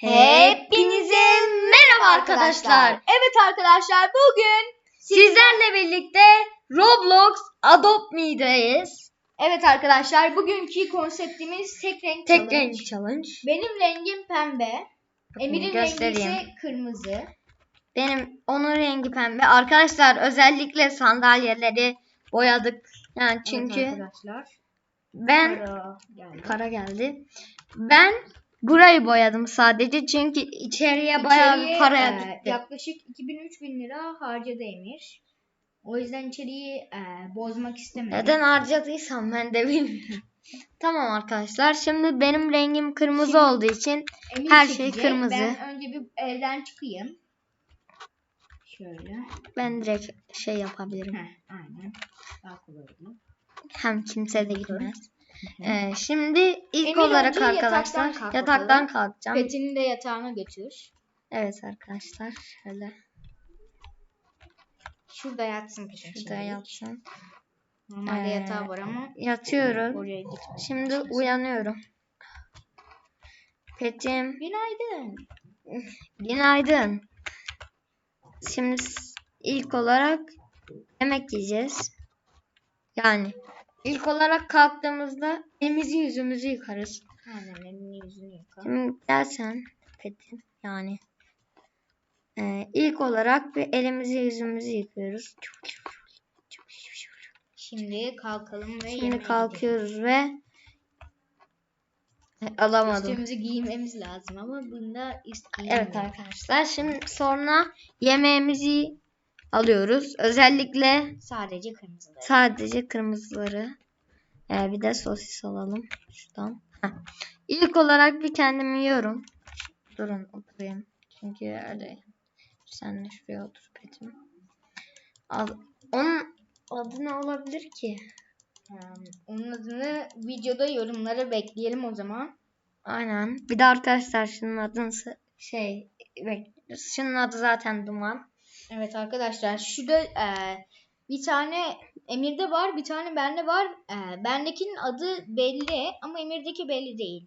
Hepinize merhaba arkadaşlar. Evet arkadaşlar bugün Sizlerle birlikte Roblox Adopt Me'deyiz. evet arkadaşlar bugünkü konseptimiz tek renk Tek challenge. renk challenge. Benim rengim pembe. Emir'in rengi göstereyim. ise kırmızı. Benim onun rengi pembe. Arkadaşlar özellikle sandalyeleri boyadık. Yani çünkü Evet arkadaşlar. ben Para geldi. para geldi. Ben burayı boyadım sadece çünkü içeriye bayağı bir para e, gitti. yaklaşık 2000-3000 lira harcadı Emir. O yüzden içeriği e, bozmak istemedim. Neden harcadıysam ben de bilmiyorum. Tamam arkadaşlar. Şimdi benim rengim kırmızı Şimdi- olduğu için her şey kırmızı. Ben önce bir evden çıkayım. Şöyle. ben direkt şey yapabilirim. Heh, aynen. Daha kolay oldu. Hem kimse de girmez. Ee, şimdi ilk Emir olarak önce yataktan arkadaşlar yataktan bakalım. kalkacağım. Petini de yatağına götür. Evet arkadaşlar. Şöyle Şurada yatsın Petin. şurada yatsın. Normalde Ee, yatağı var ama Yatıyorum. oraya gitme. Şimdi uyanıyorum. Petim Günaydın. günaydın. Şimdi ilk olarak yemek yiyeceğiz. Yani ilk olarak kalktığımızda elimizi yüzümüzü yıkarız. Aynen elini yüzünü yıka. Şimdi gelsen Petin yani Ee, ilk olarak bir elimizi yüzümüzü yıkıyoruz. Şimdi kalkalım ve Şimdi kalkıyoruz ve E, alamadım. Üstümüzü giymemiz lazım ama bunda üst Evet arkadaşlar. Şimdi sonra yemeğimizi alıyoruz. Özellikle Sadece kırmızıları. sadece kırmızıları. Ee, bir de sosis alalım şuradan. Heh. İlk olarak bir kendim yiyorum. Durun oturayım. Çünkü öyle. Sen de şuraya otur petim. Al. Onun adı ne olabilir ki? Hmm, onun adını videoda yorumlara bekleyelim o zaman. Aynen. Bir de arkadaşlar şunun adını şey bekliyoruz. Şunun adı zaten Duman. Evet arkadaşlar şurada e, bir tane Emir'de var bir tane bende var. E, bendekinin adı belli ama Emir'deki belli değil.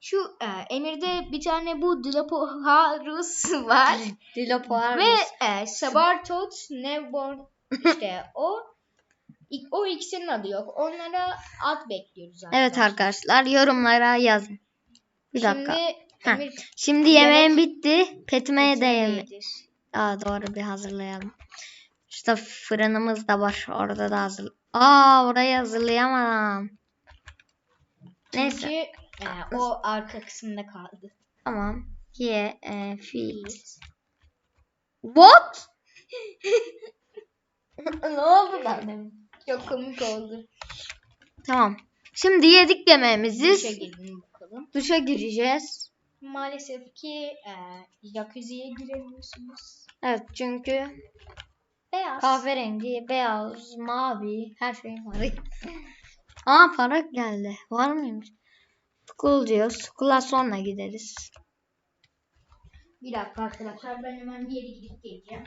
Şu e, Emir'de bir tane bu Dilophosaurus var. Dilopoar. Ve e, Sabartot Newborn işte o o ikisinin adı yok. Onlara ad bekliyoruz arkadaşlar. Evet arkadaşlar yorumlara yazın. Bir dakika. Şimdi. Emir Şimdi yemeğim Yemek- bitti. Petime de petini yeme. yedir. Aa doğru bir hazırlayalım. İşte fırınımız da var. Orada da hazır. Aa orayı hazırlayamam. Neyse. Çünkü e, o arka kısımda kaldı. Tamam. Ye, e, feed. What? ne oldu lan? Çok komik oldu. Tamam. Şimdi yedik yemeğimizi. Duşa girin bakalım. Duşa gireceğiz. Maalesef ki e, jacuzziye giremiyorsunuz. Evet çünkü Beyaz. kahverengi, beyaz, mavi her şey var. Aa para geldi. Var mıymış? School diyor. School'a sonra gideriz. Bir dakika arkadaşlar ben hemen bir yere gidip geleceğim.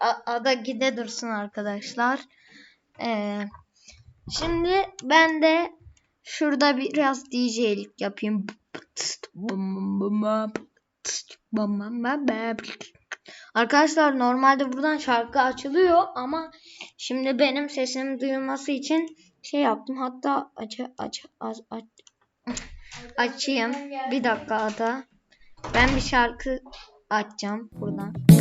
A- ada gide dursun arkadaşlar. Ee, şimdi ben de şurada biraz DJ'lik yapayım. Arkadaşlar normalde buradan şarkı açılıyor ama şimdi benim sesim duyulması için şey yaptım. Hatta aç aç aç aç açayım. Bir dakika ada. Ben bir şarkı açacağım buradan.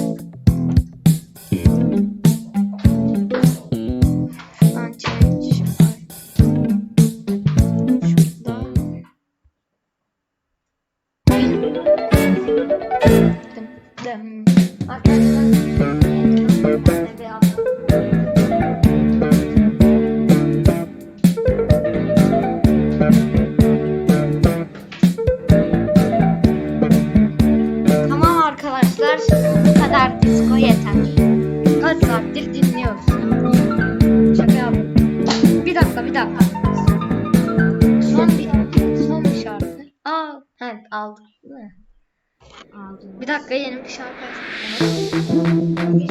Evet aldık değil mi? Aldım. Bir dakika yeni bir şarkı açtım. Bir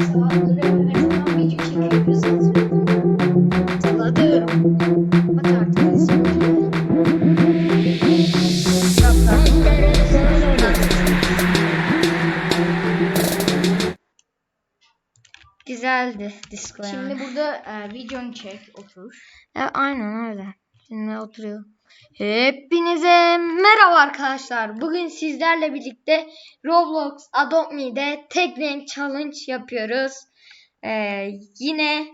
Güzeldi Disco yani. Şimdi burada e, videonu çek, otur. E, aynen öyle. Şimdi oturuyor. Hepinize merhaba arkadaşlar. Bugün sizlerle birlikte Roblox Adopt Me'de tek renk challenge yapıyoruz. Ee, yine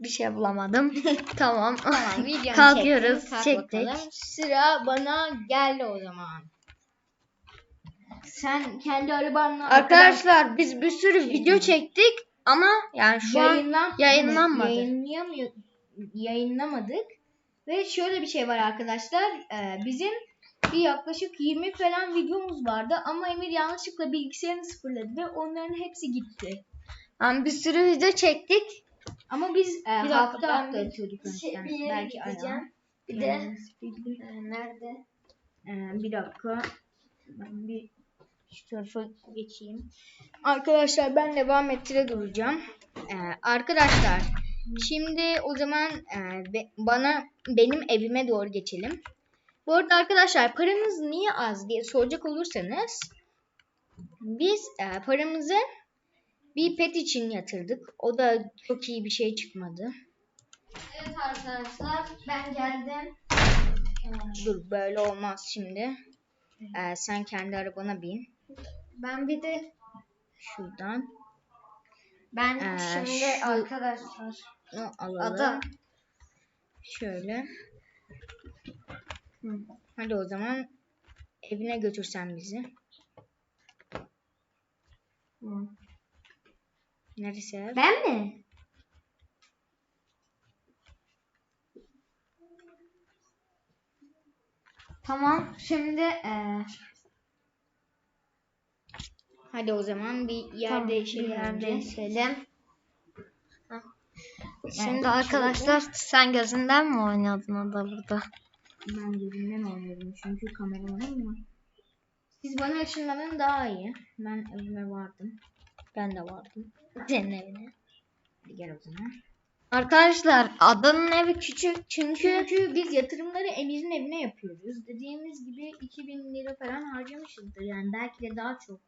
bir şey bulamadım. tamam. Tamam Kalkıyoruz. çektim. Kalk Çektik. bakalım. Sıra bana geldi o zaman. Sen kendi arabanla Arkadaşlar biz bir sürü video çektik ama yani şu an Yayınlan yayınlanmadı. Yayınlayamıyor, yayınlamadık. Ve şöyle bir şey var arkadaşlar. Ee, bizim bir yaklaşık 20 falan videomuz vardı ama Emir yanlışlıkla bilgisayarını sıfırladı ve onların hepsi gitti. yani bir sürü video çektik. Ama biz e, dakika, hafta hafta bir atıyorduk şey- önceden. bir yere Belki ara. Bir de e, nerede? Ee, bir dakika. Ben bir şu tarafa geçeyim. Arkadaşlar ben devam ettire duracağım. Ee, arkadaşlar şimdi o zaman e, be- bana benim evime doğru geçelim. Bu arada arkadaşlar paranız niye az diye soracak olursanız biz e, paramızı bir pet için yatırdık. O da çok iyi bir şey çıkmadı. Evet arkadaşlar ben geldim. Dur böyle olmaz şimdi. Ee, sen kendi arabana bin. Ben bir de Şuradan. ben Ee, şimdi şu- arkadaşlar alalım. Ada. Şöyle. Hı. Hadi o zaman evine götürsen bizi. Hı. Neresi ev? Ben mi? Tamam şimdi e, Hadi o zaman bir yer tamam, değişelim. bir yer değişelim. Şimdi arkadaşlar sen gözünden mi oynadın ada burada? Ben gözümden oynuyorum çünkü kameramanım var. Siz bana ışınlanın daha iyi. Ben evime vardım. Ben de vardım. Senin evine. Hadi gel o zaman. Arkadaşlar adanın evi küçük çünkü Çünkü biz yatırımları Emir'in evine yapıyoruz. Dediğimiz gibi 2000 lira falan harcamışızdır. Yani belki de daha çok.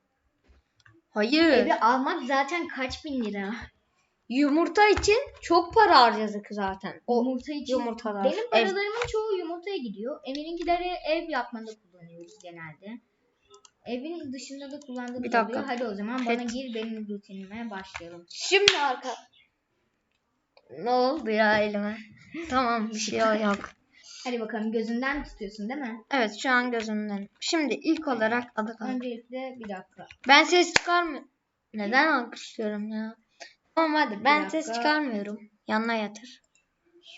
hayır Evi almak zaten kaç bin lira? Yumurta için çok para harcadık zaten. O Yumurta için. yumurtalar. Benim paralarımın çoğu yumurtaya gidiyor. Emir'inkileri ev yapmada kullanıyoruz genelde. Evin dışında da kullandığımız Bir dakika. oluyor. Hadi o zaman bana gir benim rutinime başlayalım. Şimdi arka. Ne oldu ya elime? tamam bir şey yok. Hadi bakalım gözünden tutuyorsun değil mi? Evet şu an gözümden. Şimdi ilk olarak adı kaldı. Öncelikle bir dakika. Ben ses çıkarmıyorum. Neden alkışlıyorum ya? Tamam hadi ben Bir ses dakika. çıkarmıyorum. Yanına yatır.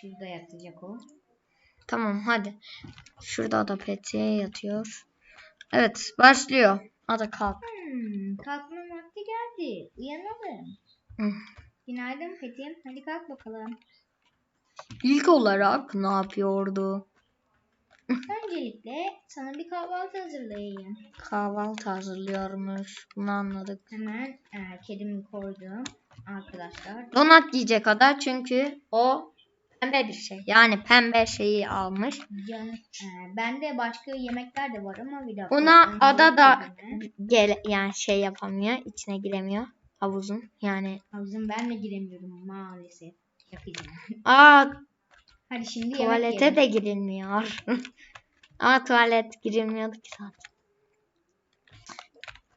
Şurada yatacak o. Tamam hadi. Şurada da petiye yatıyor. Evet başlıyor. Ada kalk. Hmm, kalkma vakti geldi. Uyanalım. Hı. Günaydın Fetim. Hadi kalk bakalım. İlk olarak ne yapıyordu? Öncelikle sana bir kahvaltı hazırlayayım. Kahvaltı hazırlıyormuş. Bunu anladık. Hemen e, kedimi koydum arkadaşlar. Donat yiyecek kadar çünkü o pembe bir şey. Yani pembe şeyi almış. Can, e, bende başka yemekler de var ama bir dakika. Ona ada da gel yani şey yapamıyor. içine giremiyor. Havuzun. Yani Havuzun ben de giremiyorum maalesef. Yapacağım. aa Hadi şimdi tuvalete de girilmiyor. aa tuvalet girilmiyordu ki zaten.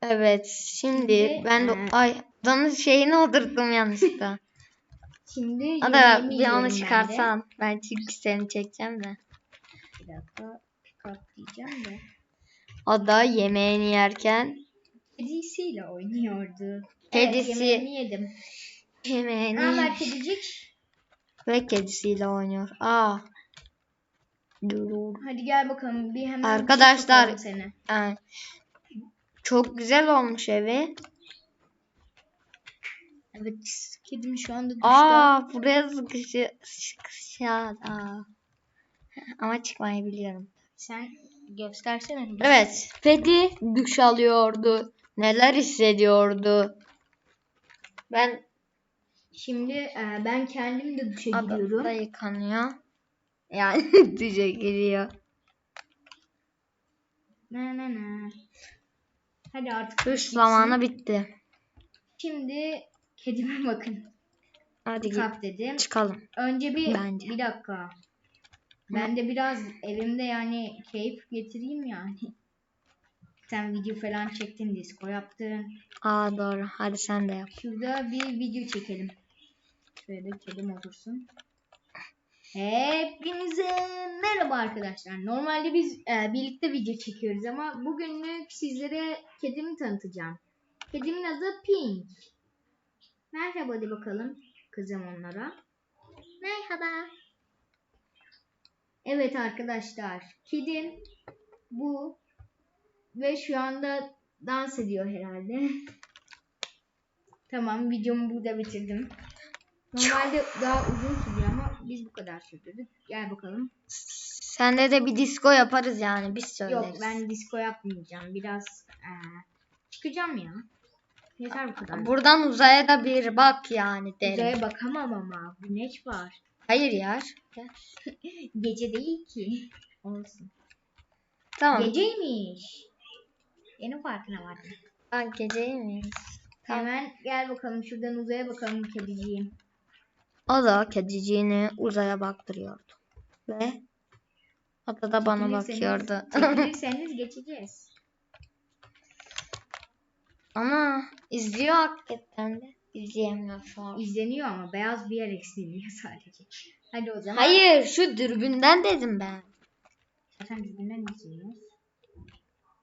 Evet şimdi Şimdi, ben de e, ay danın şeyini oturttum yanlışlıkla. Şimdi Ada bir onu ben çıkarsan. Ben çünkü seni çekeceğim de. Bir dakika. De. Ada yemeğini yerken Kedisiyle oynuyordu. Kedisi- Evet, yemeğini yedim. yemeğini Ne haber kedicik? ve kedisiyle oynuyor. Aa. Dur. Hadi gel bakalım bir hemen Arkadaşlar- seni. Yani çok güzel olmuş evi. Evet kedim şu anda duşta. Aa buraya sıkışı sıkışıyor. Aa. Ama çıkmayı biliyorum. Sen göstersene. Evet. Pedi duş alıyordu. Neler hissediyordu? Ben Şimdi e, ben kendim de duşa gidiyorum. adada yıkanıyor. Yani duşa giriyor. Na na na. Hadi artık bitsin. zamanı bitti. Şimdi Kedime bakın. Hadi git. Kap dedim. Çıkalım. Önce bir Bence. bir dakika. Ben de biraz evimde yani keyif getireyim yani. Sen video falan çektin, disco yaptın. Aa doğru. Hadi sen de yap. Şurada bir video çekelim. Şöyle kedim otursun. Hepinize merhaba arkadaşlar. Normalde biz e, birlikte video çekiyoruz ama bugünlük sizlere kedimi tanıtacağım. Kedimin adı Pink. Merhaba de bakalım kızım onlara. Merhaba. Evet arkadaşlar. Kedim bu ve şu anda dans ediyor herhalde. Tamam videomu burada bitirdim. Normalde daha uzun sürüyor ama biz bu kadar sürdürdük. Gel bakalım. Sende de bir disco yaparız yani. Biz söyleriz. Yok ben disco yapmayacağım. Biraz eee, çıkacağım ya. Yeter bu kadar. Buradan uzaya da bir bak yani derim. Uzaya bakamam ama güneş var. Hayır ya. Gece değil ki. Olsun. Tamam. Geceymiş. Yeni farkına vardım. Ben geceyi miyiz? Tamam. Hemen gel bakalım şuradan uzaya bakalım kediciğim. O da kediciğini uzaya baktırıyordu. Ve o da bana Çekilirseniz- bakıyordu. Çekilirseniz geçeceğiz. Ama izliyor hakikaten de. İzleyemiyor şu an. İzleniyor ama beyaz bir yer eksiliyor sadece. Hadi o zaman. Hayır şu dürbünden dedim ben. Zaten birbirinden izliyoruz.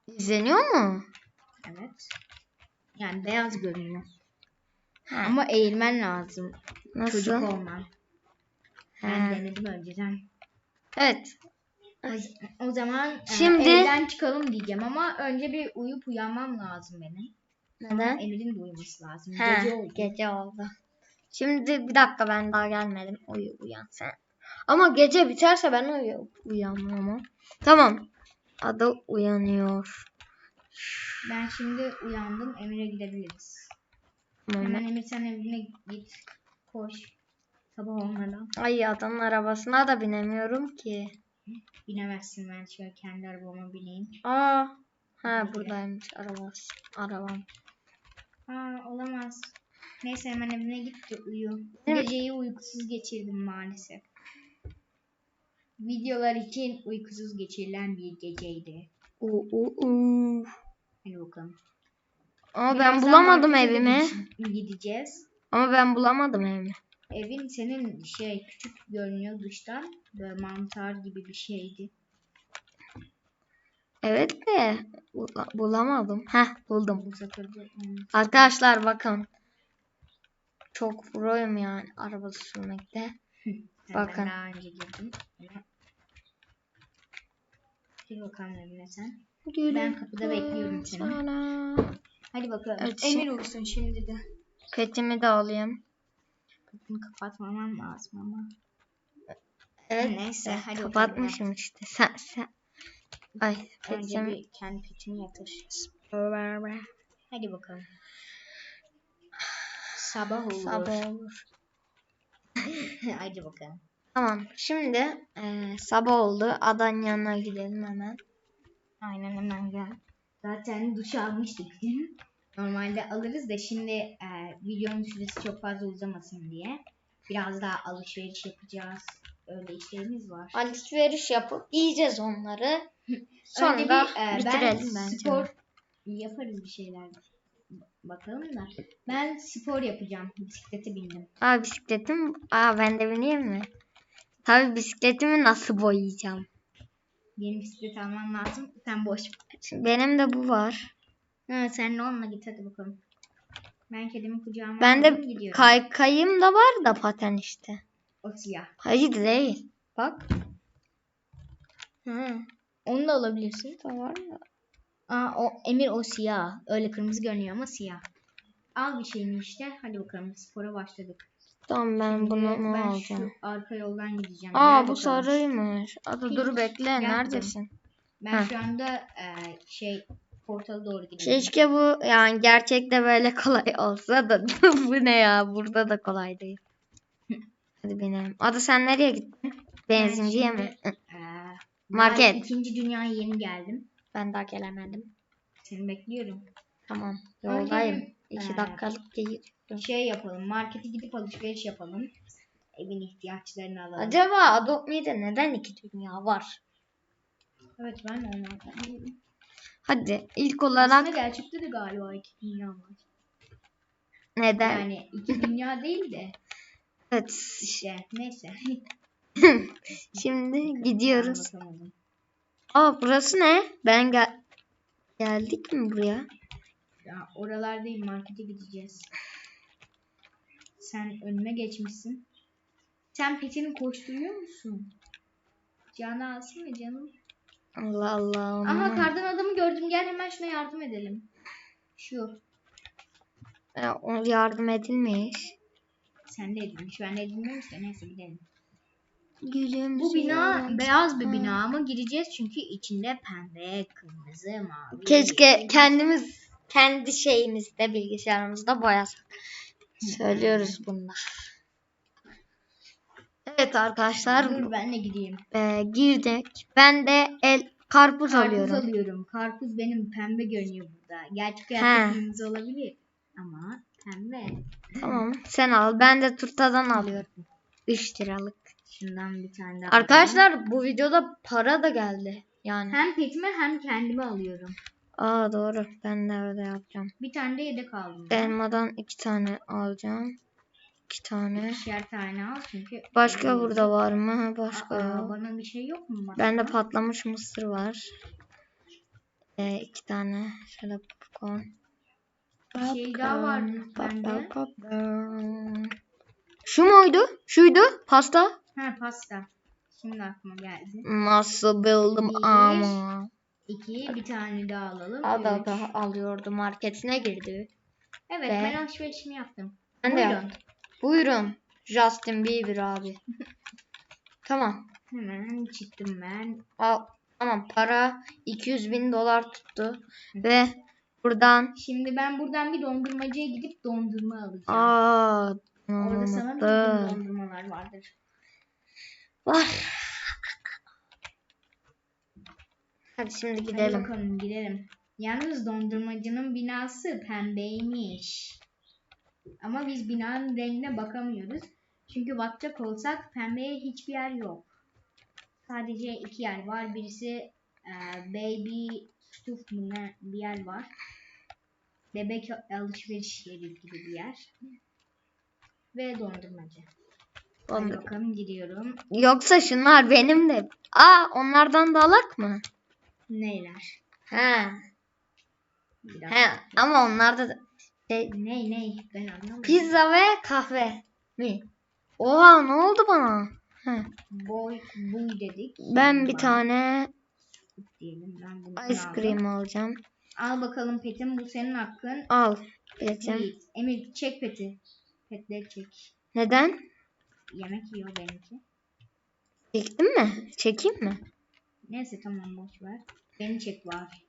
İzleniyor mu? Evet. Yani beyaz görünüyor. Ha, Ama eğilmen lazım. nasıl? Çocuk olman. Ben Ha. denedim önceden. Evet. O zaman e, Şimdi- evden çıkalım diyeceğim ama önce bir uyup uyanmam lazım benim. Neden? Emir'in de uyuması lazım. Ha, Gece oldu. Gece oldu. Şimdi bir dakika ben daha gelmedim. Uyu uyan sen. Ama gece biterse ben uyu uyanmam ama. Tamam. Adı uyanıyor. Ben şimdi uyandım. Emir'e gidebiliriz. Hemen. Emir sen evine git. Koş. Sabah olmadan. Ay adamın arabasına da binemiyorum ki. Binemezsin ben şöyle kendi arabama bineyim. Aa. Ha buradaymış arabası. Arabam. Aa olamaz. Neyse hemen evine git de uyu. Geceyi uykusuz geçirdim maalesef. Videolar için uykusuz geçirilen bir geceydi. U u u. Hadi bakalım. Ama ben Birazdan bulamadım markete evimi. Gideceğiz. Ama ben bulamadım evimi. Evin senin şey küçük görünüyor dıştan. Böyle mantar gibi bir şeydi. Evet de bula- bulamadım. Heh buldum. Bu sefer de Arkadaşlar bakın. Çok proyum yani araba sürmekte. ben Bakın. daha önce girdim. Gir bakalım evine sen. Ben kapıda bekliyorum seni. Sana. Hadi bakalım. Evet, Emir şimdi- uyusun şimdi de. Petimi de alayım. Kapını kapatmamam lazım ama. Evet. Neyse, hadi bakalım, Kapatmışım işte. Sen sen. Ay Önce petim. bir kendi petini yatır. Hadi bakalım. Sabah olur. Sabah olur. Hadi bakalım. Tamam. Şimdi eee, sabah oldu. Adan yanına gidelim hemen. Aynen hemen gel. Zaten duş almıştık. Normalde alırız da şimdi e, videonun süresi çok fazla uzamasın diye. Biraz daha alışveriş yapacağız. Öyle işlerimiz var. Alışveriş yapıp yiyeceğiz onları. Sonra Önce da bir, e, bitirelim ben bence. spor yaparız bir şeyler. Bakalım da. Ben spor yapacağım. Bisiklete bindim. Aa bisikletim. Aa ben de bineyim mi? Tabii bisikletimi nasıl boyayacağım? Benim bisiklet almam lazım. Sen boş. Benim de bu var. Ha, sen de onunla git hadi bakalım. Ben kedimi kucağıma Ben de gidiyorum. kaykayım da var da paten işte. o siyah. Hayır değil. Bak. Hı. Onu da alabilirsin. Ya. Aa, o Emir o siyah. Öyle kırmızı görünüyor ama siyah. Al bir şeyini işte. Hadi bakalım spora başladık. Tamam ben bunu ben alacağım. Şu arka yoldan gideceğim. Aa Nerede bu sarıymış. Abi dur şey bekle Yaptım. neredesin? Ben ha. şu anda e, şey portala doğru gidiyorum. Keşke bu yani gerçekte böyle kolay olsa da bu ne ya burada da kolay değil. Hadi binelim. Adı sen nereye gittin? Benzinciye e, ben mi? E, Market. Ben ikinci dünyaya yeni geldim. Ben daha gelemedim. Seni bekliyorum. Tamam yoldayım. Marketim. 2 ee, dakikalık değil. Şey yapalım. Markete gidip alışveriş yapalım. Evin ihtiyaçlarını alalım. Acaba Adopt Me'de neden iki dünya var? Evet ben de onlardan. Hadi ilk olarak... Aslında gerçekte de galiba iki dünya var. Neden? Yani iki dünya değil de. Evet. İşte neyse. Şimdi gidiyoruz. Aa burası ne? Ben gel geldik mi buraya? Ya oralar değil markete gideceğiz. Sen önüme geçmişsin. Sen petini koşturuyor musun? Canı alsın mı canım? Allah Allah. Aha aman. kardan adamı gördüm. Gel hemen şuna yardım edelim. Şu. Ee, o yardım edilmiş. Sen de edilmiş. Ben de edilmemiş de neyse gidelim. Gülüm. Bu bina beyaz bir bina ama gireceğiz çünkü içinde pembe, kırmızı, mavi. Keşke kendimiz kendi şeyimizde bilgisayarımızda boyasak. Söylüyoruz bunlar. Evet arkadaşlar Dur ben de gideyim. e, girdik. Ben de el karpuz, Karpuz alıyorum. alıyorum. Karpuz benim pembe görünüyor burada. Gerçek hayatta kırmızı olabilir. Ama pembe. Tamam sen al. Ben de turtadan alıyorum. 3 liralık. Şundan bir tane daha Arkadaşlar bu videoda para da geldi. Yani. Hem petime hem kendime alıyorum. Aa doğru. Ben de öyle yapacağım. Bir tane de yedek aldım. ben. Elmadan iki tane alacağım. İki tane. İkişer tane al çünkü. Başka burada var mı? Başka Aa, yok. bana bir şey yok mu? Başka? Bende patlamış mısır var. Ee, iki tane şöyle popcorn. Bir şey daha var Popcorn, bende. popcorn. Şu muydu? Şuydu. Pasta. Ha pasta. Şimdi aklıma geldi. Nasıl bildim ama. İki bir tane daha alalım. Ada Üç. daha alıyordu. Marketine girdi. Evet Ve- ben alışverişimi yaptım. Ben de Buyurun. yaptım. Buyurun. Justin Bieber abi. tamam. Hemen çıktım ben. Al. Tamam para 200 bin dolar tuttu. Ve buradan Şimdi ben buradan bir dondurmacıya gidip dondurma alacağım. aa Orada sana bir dondurmalar vardır. Var. Hadi şimdi Hadi gidelim. bakalım gidelim. Yalnız dondurmacının binası pembeymiş. Ama biz binanın rengine bakamıyoruz. Çünkü bakacak olsak pembeye hiçbir yer yok. Sadece iki yer var. Birisi e, baby ne bir yer var. Bebek alışveriş yeri gibi bir yer. Ve dondurmacı. Hadi Dondur- bakalım gidiyorum. Yoksa şunlar benim de. Aa onlardan da alak mı? Neyler? He. Bir dakika. He ama onlarda da şey, Ney ney? Ben anlamadım. pizza ve kahve mi? Oha ne oldu bana? He. Boy, buy dedik. Ben bir Bana tane diyelim. Ben bunu ice cream alacağım. Al bakalım petim bu senin hakkın. Al. Petim. Yiğit. Emir çek peti. Petleri çek. Neden? Yemek yiyor benimki. Çektin mi? Çekeyim mi? Neyse tamam boş ver. Beni çek var.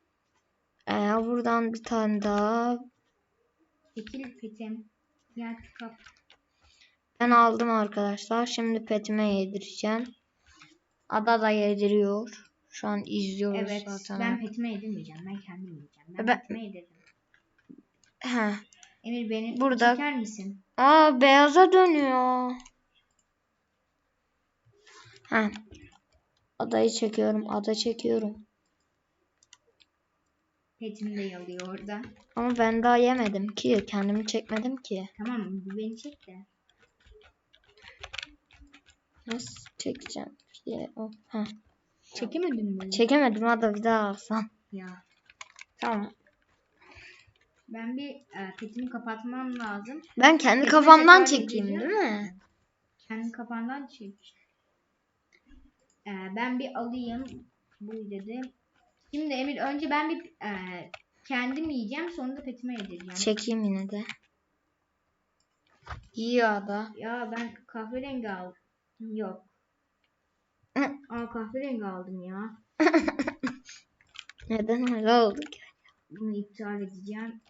Ee, buradan bir tane daha. Çekil petim. Gel kap. Ben aldım arkadaşlar. Şimdi petime yedireceğim. Ada da yediriyor. Şu an izliyoruz Evet zaten. ben petime yedirmeyeceğim. Ben kendim yiyeceğim. Ben, Ben- petime yedirdim. He. Emir beni Burada- çeker misin? Aa beyaza dönüyor. He. Adayı çekiyorum. Ada çekiyorum. Petim de yalıyor orada. Ama ben daha yemedim ki. Kendimi çekmedim ki. Tamam bir beni çek de. Nasıl çekeceğim? diye. Oh, heh. Çekemedin mi? Çekemedim Ada bir daha alsam. Ya. Tamam. Ben bir e, petimi kapatmam lazım. Ben kendi Petime kafamdan tekrar çekeyim değil edeceğim. mi? Kendi kafandan çek. Ee, ben bir alayım. Bu dedi. Şimdi Emir önce ben bir e, kendim yiyeceğim sonra da petime yedireceğim. Çekeyim yine de. Yiyor Ada. Ya ben kahverengi aldım. Yok. Aa kahverengi aldım ya. Neden öyle oldu ki? Bunu iptal edeceğim.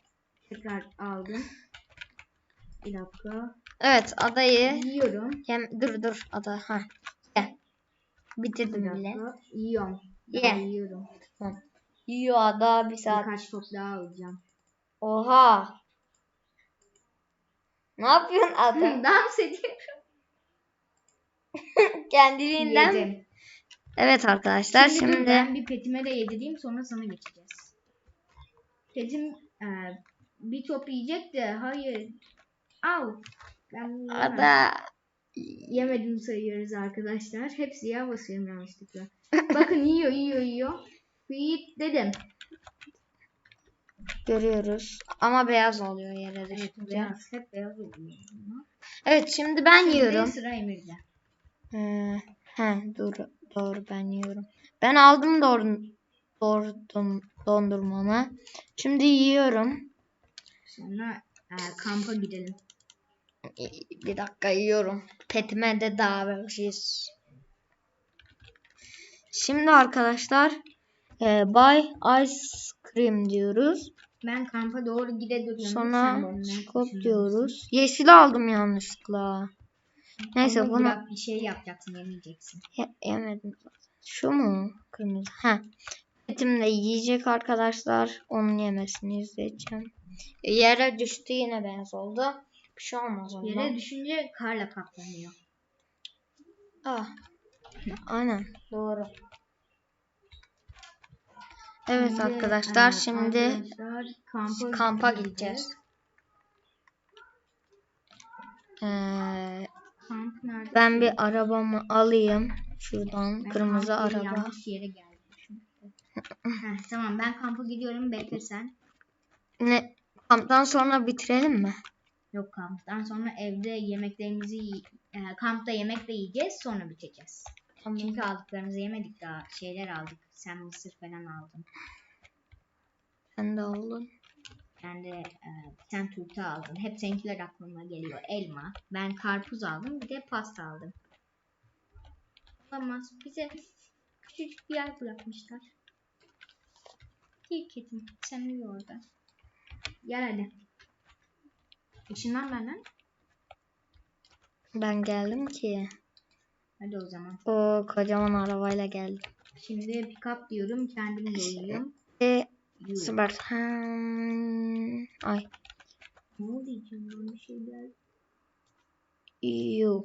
Tekrar aldım. Bir dakika. Evet adayı Yiyorum. Yem dur dur ada ha. Gel. Bitirdim bile. dakika. Yiyorum. Ye. Daha Yiyorum. Yiyor ada bir saat. Birkaç top daha alacağım. Oha. Ne yapıyorsun adam? Dans ediyorum. Kendiliğinden. Yedim. Evet arkadaşlar Şimdi, şimdi, ben bir petime de yedireyim sonra sana geçeceğiz. Petim e, bir top yiyecek de hayır. Au. Ben bunu yemem. ada yemedim sayıyoruz arkadaşlar. Hep siyah basıyorum yanlışlıkla. Bakın yiyor yiyor yiyor. Feed dedim. görüyoruz ama beyaz oluyor yere Evet düşünce. beyaz. Hep beyaz oluyor. Evet şimdi ben Şimdi yiyorum. sıra Emir'de. Ee, he dur doğru ben yiyorum. Ben aldım doğru, doğru don- dondurmamı. Şimdi yiyorum. Sonra e, kampa gidelim. Bir dakika yiyorum. Petime de davetçiyiz. Şimdi arkadaşlar e, buy ice cream diyoruz. Ben kampa doğru. Sen Sonra scope diyoruz. Yeşil aldım yanlışlıkla. Neyse Onu bunu bir şey yapacaksın yemeyeceksin. Ye- yemedim. Şu mu? Kırmızı. Ha. Petim de yiyecek arkadaşlar. Onun yemesini izleyeceğim. Yere düştü yine beyaz oldu. Bir şey olmaz ondan. Yere düşünce karla kaplanıyor. Ah. Aynen. Doğru. Evet Şimdi, arkadaşlar e, şimdi arkadaşlar, kampa, kampa gideceğiz. Ee, Kamp ben bir arabamı alayım. Şuradan Ben kırmızı araba. Yanlış yere. Heh, tamam ben kampa gidiyorum bekle sen. Ne? Kamptan sonra bitirelim mi? Yok kamptan sonra evde yemeklerimizi e, kampta yemek de yiyeceğiz sonra biteceğiz. Tamam. Çünkü aldıklarımızı yemedik daha şeyler aldık. Sen mısır falan aldın. Sen de aldın. Ben de e, sen turta aldın. Hep seninkiler aklıma geliyor. Elma. Ben karpuz aldım. Bir de pasta aldım. Olamaz. Bize küçücük bir yer bırakmışlar. İyi kedim. Sen uyu orada. Gel hadi. Işınlan benden. Ben geldim ki. Hadi o zaman. O kocaman arabayla geldim. Şimdi pick up diyorum. Kendim de uyuyayım. E, süper. Ay. Ne oldu içimden bir şey geldi. Yuh.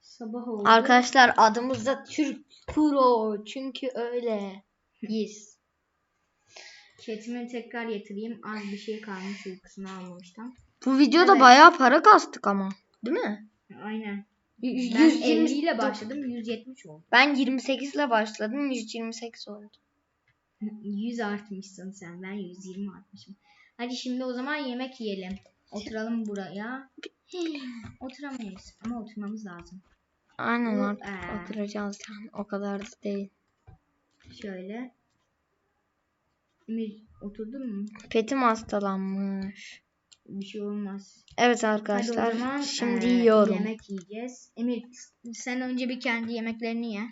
Sabah oldu. Arkadaşlar adımız da Türk Pro. Çünkü öyle. Yes. Chatimi tekrar yatırayım. Az bir şey kalmış uykusunu almamıştım. Bu videoda Evet. bayağı para kastık ama. Değil mi? Aynen. Ben 120 50 ile başladım 170 oldu. Ben 28 ile başladım. 128 oldu. 100 artmışsın sen. Ben 120 artmışım. Hadi şimdi o zaman yemek yiyelim. Oturalım buraya. Oturamayız ama oturmamız lazım. Aynen Bu, artık eee, oturacağız yani. O kadar da değil. Şöyle. Emir oturdun mu? Petim hastalanmış. Bir şey olmaz. Evet Hadi arkadaşlar. zaman şimdi eee, yiyorum. yemek yiyeceğiz. Emir sen önce bir kendi yemeklerini ye.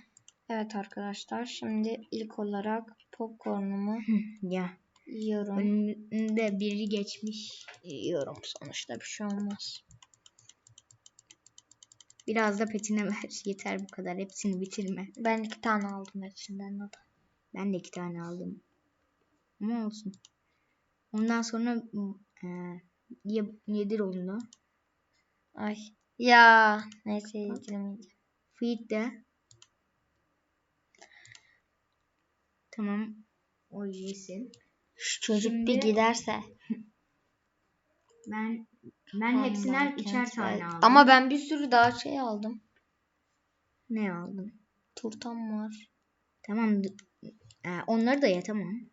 Evet arkadaşlar. Şimdi ilk olarak popcornumu Ya. yiyorum. Önünde biri geçmiş. Yiyorum sonuçta bir şey olmaz. Biraz da petine ver. Yeter bu kadar. Hepsini bitirme. Ben iki tane aldım hepsinden. de. Ben de iki tane aldım. Ama olsun. Ondan sonra e, ye, yedir onu. Ay. Ya. Neyse. Feed de. Tamam. O yesin. Şu çocuk Şimdi- bir giderse. Ben ben hepsinden Aman üçer tane aldım. Ama ben bir sürü daha şey aldım. ne aldım? Turtam var. Tamam. d- e, onları da ye tamam.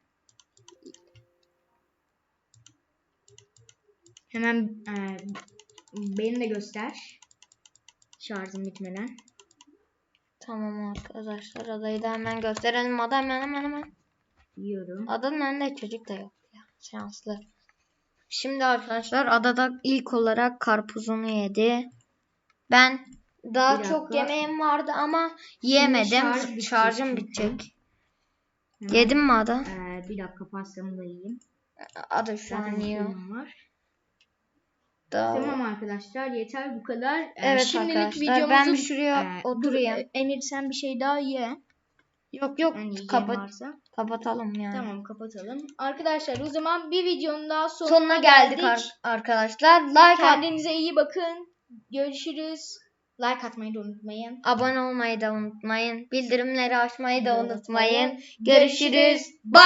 Hemen e, beni de göster. Şarjım bitmeden. Tamam arkadaşlar. Adayı da hemen gösterelim. Ada hemen hemen hemen. Yiyorum. Adanın önünde çocuk da yok ya. Şanslı. Şimdi arkadaşlar adada ilk olarak karpuzunu yedi. Ben daha Bir çok dakika. yemeğim vardı ama yiyemedim. şarj bitecek Şarjım çünkü. bitecek. Hemen, Yedin mi Ada? e, bir dakika pastamı da yiyeyim. Ada şu an Zaten yiyor. suyum var. Da- Tamam arkadaşlar yeter bu kadar. E, Evet şimdilik arkadaşlar ben videomuzu- şuraya e, oturayım. dur, Emir sen bir şey daha ye. Yok yok Yani kapat varsa. kapatalım yani. Tamam kapatalım. Arkadaşlar o zaman bir videonun daha sonuna, Sonuna geldik ar- arkadaşlar. Like at, Kendinize iyi bakın. Görüşürüz. Like atmayı da unutmayın. abone olmayı da unutmayın. Bildirimleri açmayı da Unutmayın. Görüşürüz. Bye.